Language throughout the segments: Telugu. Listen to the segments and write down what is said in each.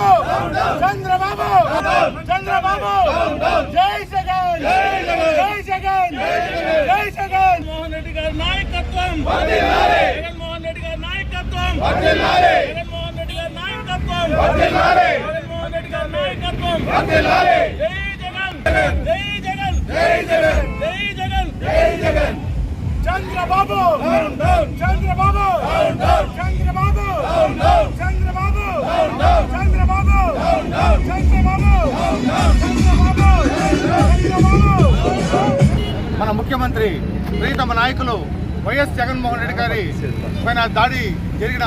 చంద్రబాబు చంద్రబాబు! చంద్రబాబు! జై జగన్! జై జగన్! జై జగన్! మోహన్ రెడ్డి గారి నాయకత్వం! జగన్మోహన్ రెడ్డి గారి నాయకత్వం! జగన్మోహన్ రెడ్డి గారి నాయకత్వం! జగన్మోహన్ రెడ్డి గారి నాయకత్వం! జై జగన్! చంద్రబాబు! చంద్రబాబు! చంద్రబాబు! చంద్రబాబు! చంద్రబాబు! మన ముఖ్యమంత్రి ప్రీతమ నాయకులు వైఎస్ జగన్మోహన్ రెడ్డి గారి పైన దాడి జరిగిన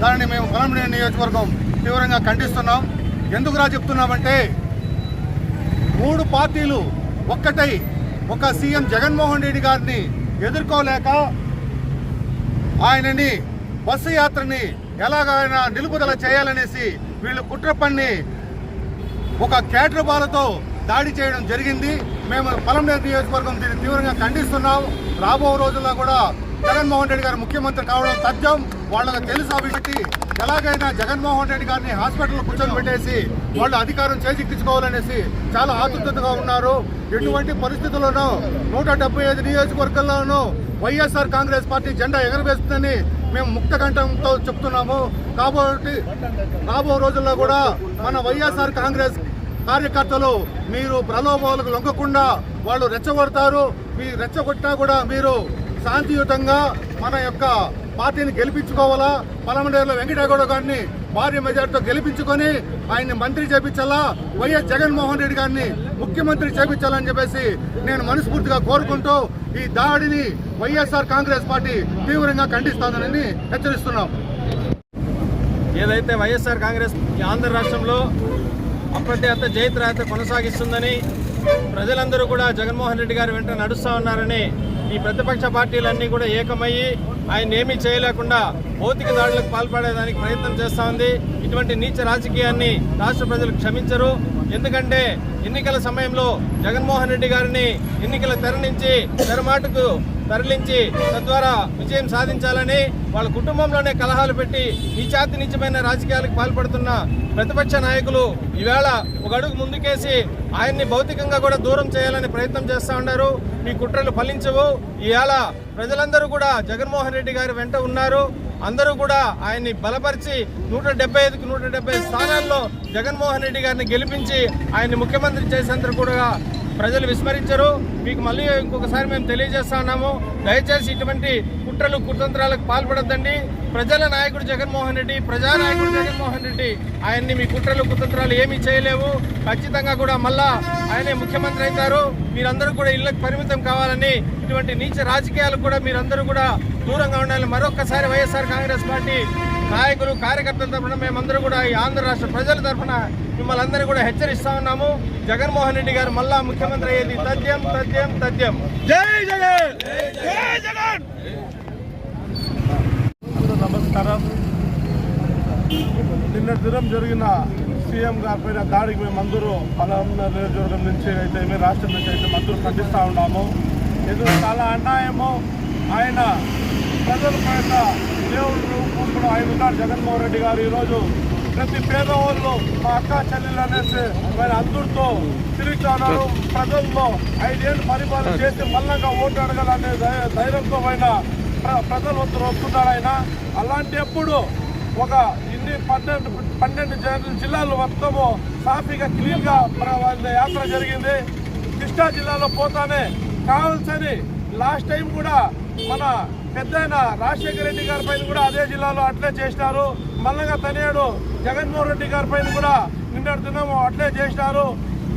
దానిని మేము పొలంనేని నియోజకవర్గం తీవ్రంగా ఖండిస్తున్నాం. ఎందుకురా చెప్తున్నామంటే మూడు పార్టీలు ఒక్కటై ఒక సీఎం జగన్మోహన్ రెడ్డి గారిని ఎదుర్కోలేక ఆయనని బస్సు యాత్రని ఎలాగైనా నిలుపుదల చేయాలనేసి వీళ్ళు కుట్ర పన్ని ఒక క్యాటర్ బాలతో దాడి చేయడం జరిగింది. మేము పలంనేరు నియోజకవర్గం దీన్ని తీవ్రంగా ఖండిస్తున్నాం. రాబో రోజుల్లో కూడా జగన్మోహన్ రెడ్డి గారు ముఖ్యమంత్రి కావడం తథ్యం. వాళ్ళకి తెలుసు కాబట్టి ఎలాగైనా జగన్మోహన్ రెడ్డి గారిని హాస్పిటల్లో కూర్చొని పెట్టేసి వాళ్ళు అధికారం చేజిక్కించుకోవాలనేసి చాలా ఆతృతగా ఉన్నారు. ఎటువంటి పరిస్థితుల్లోనూ నూట డెబ్బై ఐదు నియోజకవర్గాల్లోనూ వైఎస్ఆర్ కాంగ్రెస్ పార్టీ జెండా ఎగరవేస్తుందని మేము ముక్త కంఠంతో చెప్తున్నాము. కాబట్టి రాబో రోజుల్లో కూడా మన వైఎస్ఆర్ కాంగ్రెస్ కార్యకర్తలు మీరు ప్రలోభాలకు లొంగకుండా వాళ్ళు రెచ్చగొడతారు. మీ రెచ్చగొట్టినా కూడా మీరు శాంతియుతంగా మన యొక్క పార్టీని గెలిపించుకోవాలా? పలమనేరులో వెంకటగౌడ గారిని భారీ మెజార్టీతో గెలిపించుకొని ఆయన్ని మంత్రి చేపించాలా? వైఎస్ జగన్మోహన్ రెడ్డి గారిని ముఖ్యమంత్రి చేపించాలని చెప్పేసి నేను మనస్ఫూర్తిగా కోరుకుంటూ ఈ దాడిని వైఎస్ఆర్ కాంగ్రెస్ పార్టీ తీవ్రంగా ఖండిస్తానని హెచ్చరిస్తున్నాం. ఏదైతే వైఎస్ఆర్ కాంగ్రెస్ ఈ ఆంధ్ర రాష్ట్రంలో అప్రత్యర్థ జైత్రయాత్ర కొనసాగిస్తుందని ప్రజలందరూ కూడా జగన్మోహన్ రెడ్డి గారి వెంట నడుస్తూ ఉన్నారని ఈ ప్రతిపక్ష పార్టీలన్నీ కూడా ఏకమయ్యి ఆయన ఏమీ చేయలేకుండా భౌతిక దాడులకు పాల్పడేదానికి ప్రయత్నం చేస్తూ ఉంది. ఇటువంటి నీచ రాజకీయాన్ని రాష్ట్ర ప్రజలు క్షమించరు. ఎందుకంటే ఎన్నికల సమయంలో జగన్మోహన్ రెడ్డి గారిని ఎన్నికల తెర నుంచి తెరమాటుకు తరలించి తద్వారా విజయం సాధించాలని వాళ్ళ కుటుంబంలోనే కలహాలు పెట్టి నీచాతి నీచమైన రాజకీయాలకు పాల్పడుతున్న ప్రతిపక్ష నాయకులు ఈవేళ ఒక అడుగు ముందుకేసి ఆయన్ని భౌతికంగా కూడా దూరం చేయాలని ప్రయత్నం చేస్తూ ఉన్నారు. మీ కుట్రలు ఫలించవు. ఈవేళ ప్రజలందరూ కూడా జగన్మోహన్ రెడ్డి గారి వెంట ఉన్నారు. అందరూ కూడా ఆయన్ని బలపరిచి నూట డెబ్బై ఐదుకు నూట డెబ్బై స్థానాల్లో జగన్మోహన్ రెడ్డి గారిని గెలిపించి ఆయన్ని ముఖ్యమంత్రి చేసేందుకు కూడా ప్రజలు విస్మరించరు. మీకు మళ్ళీ ఇంకొకసారి మేము తెలియజేస్తున్నాము దయచేసి ఇటువంటి కుట్రలు కుతంత్రాలకు పాల్పడద్దండి. ప్రజల నాయకుడు జగన్మోహన్ రెడ్డి ప్రజానాయకుడు జగన్మోహన్ రెడ్డి ఆయన్ని మీ కుట్రలు కుతంత్రాలు ఏమీ చేయలేవు. ఖచ్చితంగా కూడా మళ్ళా ఆయనే ముఖ్యమంత్రి అవుతారు. మీరందరూ కూడా ఇళ్ళకు పరిమితం కావాలని ఇటువంటి నీచ రాజకీయాలకు కూడా మీరందరూ కూడా దూరంగా ఉండాలని మరొకసారి వైఎస్ఆర్ కాంగ్రెస్ పార్టీ నాయకులు కార్యకర్తల తరఫున మేమందరూ కూడా ఈ ఆంధ్ర రాష్ట్ర ప్రజల తరఫున మిమ్మల్ని అందరూ కూడా హెచ్చరిస్తా ఉన్నాము. జగన్మోహన్ రెడ్డి గారు మళ్ళా ముఖ్యమంత్రి అయ్యేది తథ్యం తథ్యం తథ్యం జై జగన్! జై జగన్! నమస్కారం. నిన్న దినం జరిగిన సీఎం గారిపైన దాడికి మేమందరూ పలానా నియోజకవర్గం నుంచి అయితే మేము రాష్ట్రం నుంచి అయితే మందరూ ఖండిస్తూ ఉన్నాము. ఇది చాలా అన్యాయము? ఆయన ప్రజల పైన దేవుడు రూపంలో ఆయన ఉన్నారు జగన్మోహన్ రెడ్డి గారు ఈరోజు ప్రతి పేదవాళ్ళు మా అక్క చెల్లెలు అనేసి మరి అందరితో తిరుగుతున్నారు ప్రజల్లో ఐదేళ్ళు పరిపాలన చేసి మళ్ళంగా ఓటు అడగాలనే ధైర్యంతో ఆయన ప్ర- ప్రజలు వద్దరు వస్తున్నారు ఆయన. అలాంటప్పుడు ఒక ఇన్ని పన్నెండు పన్నెండు జిల్లాలు మొత్తము సాఫీగా క్లీన్గా వాళ్ళ యాత్ర జరిగింది. కృష్ణా జిల్లాలో పోతానే కావాల్సని లాస్ట్ టైం కూడా మన పెద్ద రాజశేఖర రెడ్డి గారి పైన కూడా అదే జిల్లాలో అట్లే చేసినారు. మల్లగా తనేడు జగన్మోహన్ రెడ్డి గారి పైన కూడా నిన్నటి దినము అట్లే చేసినారు.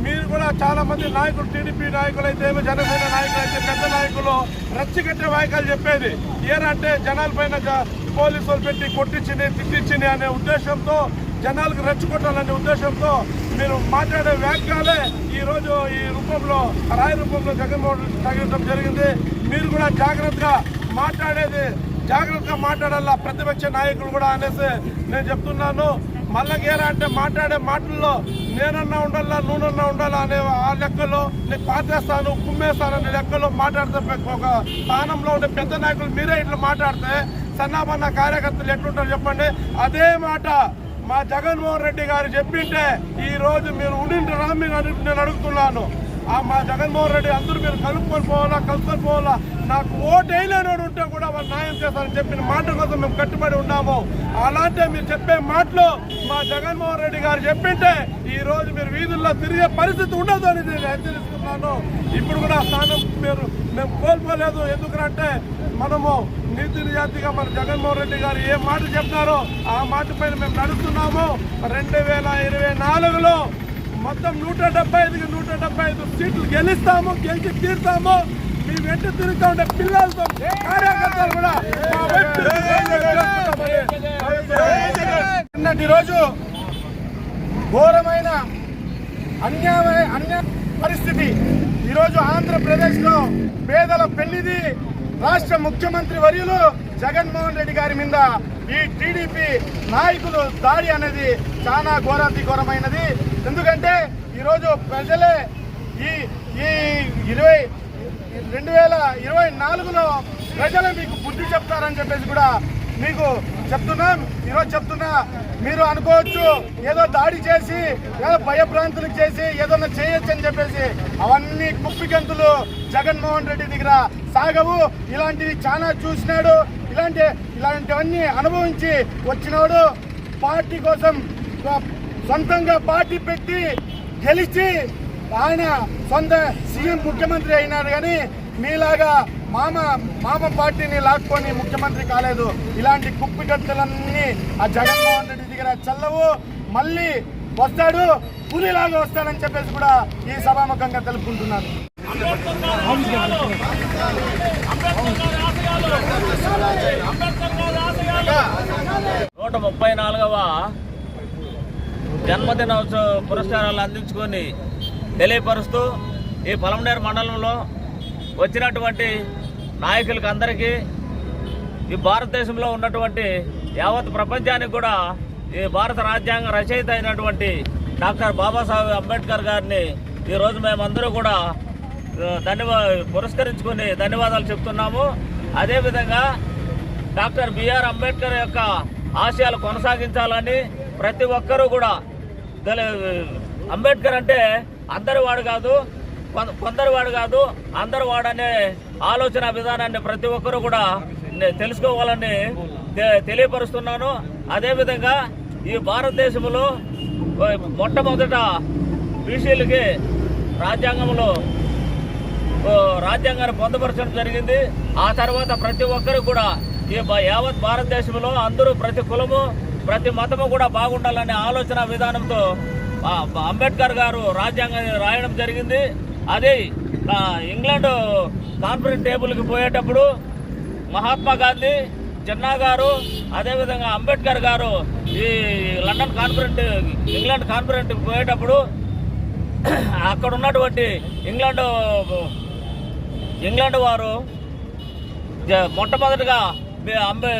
మీరు కూడా చాలా మంది నాయకులు టీడీపీ నాయకులు అయితే జనసేన నాయకులు అయితే పెద్ద నాయకులు రచ్చికట్టే వాయికాలు చెప్పేది. ఏనంటే జనాల పైన పోలీసులు పెట్టి కొట్టించింది తిట్టించింది అనే ఉద్దేశంతో జనాలకు రెచ్చగొట్టాలనే ఉద్దేశంతో మీరు మాట్లాడే వ్యాఖ్యలే ఈరోజు ఈ రూపంలో రాయి రూపంలో జగన్మోహన్ తగ్గడం జరిగింది. మీరు కూడా జాగ్రత్తగా మాట్లాడేది జాగ్రత్తగా మాట్లాడాలా ప్రతిపక్ష నాయకులు కూడా అనేసి నేను చెప్తున్నాను. మళ్ళగేరా అంటే మాట్లాడే మాటల్లో నేనన్నా ఉండాలా నూనన్నా ఉండాలా అనే ఆ లెక్కలో నేను పాతేస్తాను కుమ్మేస్తాననే లెక్కలో మాట్లాడితే ఒక స్థానంలో ఉండే పెద్ద నాయకులు మీరే ఇట్లా మాట్లాడితే సన్నాపన్న కార్యకర్తలు ఎట్లుంటారు చెప్పండి. అదే మాట మా జగన్మోహన్ రెడ్డి గారు చెప్పింటే ఈ రోజు మీరు ఉండింటారా మీరు నేను అడుగుతున్నాను. ఆ మా జగన్మోహన్ రెడ్డి అందరూ మీరు కలుపుకొని పోవాలా కలుపుకొని పోవాలా? నాకు ఓటు వేయలేనోడు ఉంటే కూడా వాళ్ళు న్యాయం చేస్తారని చెప్పిన మాట కోసం మేము కట్టుబడి ఉన్నాము. అలాంటి మీరు చెప్పే మాటలు మా జగన్మోహన్ రెడ్డి గారు చెప్పింటే ఈ రోజు మీరు వీధుల్లో తిరిగే పరిస్థితి ఉండదు అని నేను హెచ్చరిస్తున్నాను. ఇప్పుడు కూడా స్థానం మీరు మేము కోల్పోలేదు. ఎందుకంటే మనము నీతి నిజాతిగా మన జగన్మోహన్ రెడ్డి గారు ఏ మాట చెప్తారో ఆ మాట పైన మేము నడుస్తున్నాము. రెండు వేల ఇరవై నాలుగులో మొత్తం నూట డెబ్బై ఐదుకి నూట డెబ్బై ఐదు సీట్లు గెలుస్తాము గెలిచి తీరుతాము. మీ వెంట తిరుగుతా ఉండే పిల్లలతో కార్యకర్తలు కూడా నిన్నటి రోజు ఘోరమైన అన్యాయ అన్యాయ పరిస్థితి. ఈరోజు ఆంధ్రప్రదేశ్లో పేదల పెళ్ళిది రాష్ట్ర ముఖ్యమంత్రి వర్యులు జగన్మోహన్ రెడ్డి గారి మీద. ఈ టీడీపీ నాయకులు దాడి అనేది చాలా ఘోరాతి ఘోరమైనది ఎందుకంటే ఈరోజు ప్రజలే ఈ ఈ ఇరవై రెండు వేల ఇరవై నాలుగులో ప్రజలు మీకు బుద్ధి చెప్తారని చెప్పేసి కూడా మీకు చెప్తున్నాం ఈరోజు చెప్తున్నా మీరు అనుకోవచ్చు ఏదో దాడి చేసి ఏదో భయభ్రాంతులకు చేసి ఏదన్నా చేయొచ్చు అని చెప్పేసి అవన్నీ కుప్పిగంతులు జగన్మోహన్ రెడ్డి దగ్గర సాగవు. ఇలాంటివి చాలా చూసినాడు. ఇలాంటి ఇలాంటివన్నీ అనుభవించి వచ్చినాడు పార్టీ కోసం సొంతంగా పార్టీ పెట్టి గెలిచి ఆయన సొంత సీఎం ముఖ్యమంత్రి అయినారు కానీ మీలాగా మామ మామ పార్టీని లాక్కొని ముఖ్యమంత్రి కాలేదు. ఇలాంటి కుప్పిగత్తులన్నీ ఆ జగన్మోహన్ రెడ్డి దగ్గర చల్లవు. మళ్ళీ వస్తాడు పులిలాగా వస్తాడని చెప్పేసి కూడా ఈ సభాముఖంగా తెలుపుకుంటున్నాను నూట ముప్పై నాలుగవ జన్మదినోత్సవ పురస్కారాలు అందించుకొని తెలియపరుస్తూ ఈ పొలంనేరు మండలంలో వచ్చినటువంటి నాయకులకు అందరికీ ఈ భారతదేశంలో ఉన్నటువంటి యావత్ ప్రపంచానికి కూడా ఈ భారత రాజ్యాంగ రచయిత అయినటువంటి డాక్టర్ బాబాసాహెబ్ అంబేద్కర్ గారిని ఈరోజు మేమందరూ కూడా ధన్యవా పురస్కరించుకొని ధన్యవాదాలు చెప్తున్నాము. అదేవిధంగా డాక్టర్ బిఆర్ అంబేద్కర్ యొక్క ఆశయాలు కొనసాగించాలని ప్రతి ఒక్కరూ కూడా అంబేద్కర్ అంటే అందరి వాడు కాదు కొందరు వాడు కాదు అందరి వాడనే ఆలోచన విధానాన్ని ప్రతి ఒక్కరూ కూడా తెలుసుకోవాలని తె- తెలియపరుస్తున్నాను. అదేవిధంగా ఈ భారతదేశంలో మొట్టమొదట బీసీలకి రాజ్యాంగంలో రాజ్యాంగాన్ని పొందపరచడం జరిగింది. ఆ తర్వాత ప్రతి ఒక్కరు కూడా ఈ యావత్ భారతదేశంలో అందరూ ప్రతి కులము ప్రతి మతము కూడా బాగుండాలనే ఆలోచన విధానంతో అంబేద్కర్ గారు రాజ్యాంగాన్ని రాయడం జరిగింది. అదే ఇంగ్లాండ్ కాన్ఫరెన్స్ టేబుల్కి పోయేటప్పుడు మహాత్మా గాంధీ జిన్నా గారు అదేవిధంగా అంబేద్కర్ గారు ఈ లండన్ కాన్ఫరెంట్ ఇంగ్లాండ్ కాన్ఫరెన్స్ పోయేటప్పుడు అక్కడ ఉన్నటువంటి ఇంగ్లాండ్ ఇంగ్లాండ్ వారు మొట్టమొదటిగా మీ అంబే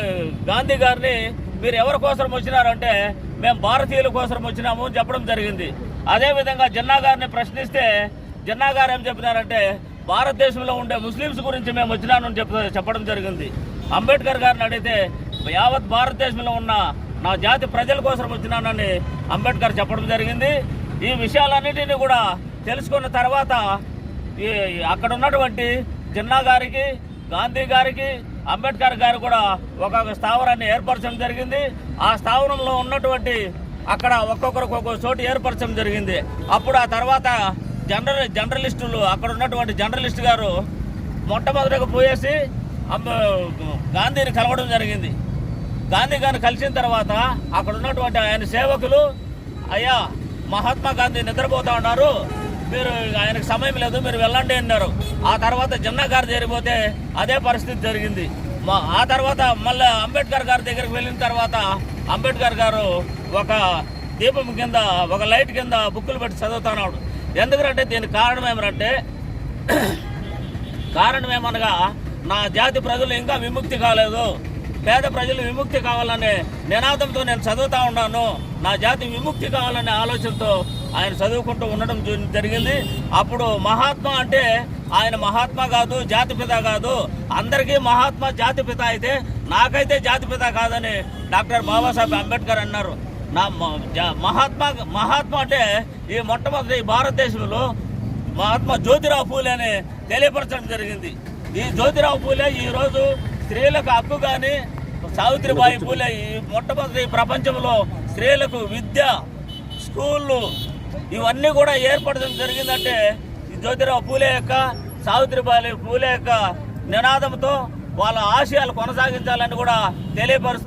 గాంధీ గారిని మీరు ఎవరి కోసం వచ్చినారంటే మేము భారతీయుల కోసం వచ్చినాము అని చెప్పడం జరిగింది. అదేవిధంగా జిన్నా గారిని ప్రశ్నిస్తే జిన్నా గారు ఏం చెప్పినారంటే భారతదేశంలో ఉండే ముస్లిమ్స్ గురించి మేము వచ్చినామని చెప్ చెప్పడం జరిగింది. అంబేద్కర్ గారిని అడిగితే యావత్ భారతదేశంలో ఉన్న నా జాతి ప్రజల కోసం వచ్చినానని అంబేద్కర్ చెప్పడం జరిగింది. ఈ విషయాలన్నిటినీ కూడా తెలుసుకున్న తర్వాత ఈ అక్కడ ఉన్నటువంటి జిన్నా గారికి గాంధీ గారికి అంబేద్కర్ గారు కూడా ఒక స్థావరాన్ని ఏర్పరచడం జరిగింది. ఆ స్థావరంలో ఉన్నటువంటి అక్కడ ఒక్కొక్కరికి ఒక్కొక్క చోటు ఏర్పరచడం జరిగింది. అప్పుడు ఆ తర్వాత జనరల్ జర్నలిస్టులు అక్కడ ఉన్నటువంటి జర్నలిస్ట్ గారు మొట్టమొదటిగా పోయేసి గాంధీని కలవడం జరిగింది. గాంధీ గారిని కలిసిన తర్వాత అక్కడ ఉన్నటువంటి ఆయన సేవకులు అయ్యా మహాత్మా గాంధీ నిద్రపోతా ఉన్నారు మీరు ఆయనకు సమయం లేదు మీరు వెళ్ళండి అన్నారు. ఆ తర్వాత జిన్నా గారు జరిగిపోతే అదే పరిస్థితి జరిగింది. మా ఆ తర్వాత మళ్ళీ అంబేద్కర్ గారి దగ్గరికి వెళ్ళిన తర్వాత అంబేద్కర్ గారు ఒక దీపం కింద ఒక లైట్ కింద బుక్కులు పెట్టి చదువుతున్నాడు ఎందుకంటే దీనికి కారణం ఏమనంటే కారణం ఏమనగా నా జాతి ప్రజలు ఇంకా విముక్తి కాలేదు. పేద ప్రజలు విముక్తి కావాలనే నినాదంతో నేను చదువుతా ఉన్నాను. నా జాతి విముక్తి కావాలనే ఆలోచనతో ఆయన చదువుకుంటూ ఉండడం జరిగింది. అప్పుడు మహాత్మా అంటే ఆయన మహాత్మా కాదు జాతిపిత కాదు. అందరికీ మహాత్మా జాతిపిత అయితే నాకైతే జాతిపిత కాదని డాక్టర్ బాబాసాహెబ్ అంబేద్కర్ అన్నారు. నా మహాత్మా మహాత్మా అంటే ఈ మొట్టమొదటి ఈ భారతదేశంలో మహాత్మా జ్యోతిరావు పూలే అని తెలియపరచడం జరిగింది. ఈ జ్యోతిరావు పూలే ఈ రోజు స్త్రీలకు హక్కు కానీ సావిత్రిబాయి పూలే ఈ మొట్టమొదటి ప్రపంచంలో స్త్రీలకు విద్య స్కూళ్ళు ఇవన్నీ కూడా ఏర్పడడం జరిగిందంటే ఈ జ్యోతిరావు పూలే యొక్క సావిత్రిబాయి పూలే యొక్క నినాదంతో వాళ్ళ ఆశయాలు కొనసాగించాలని కూడా తెలియపరుస్తూ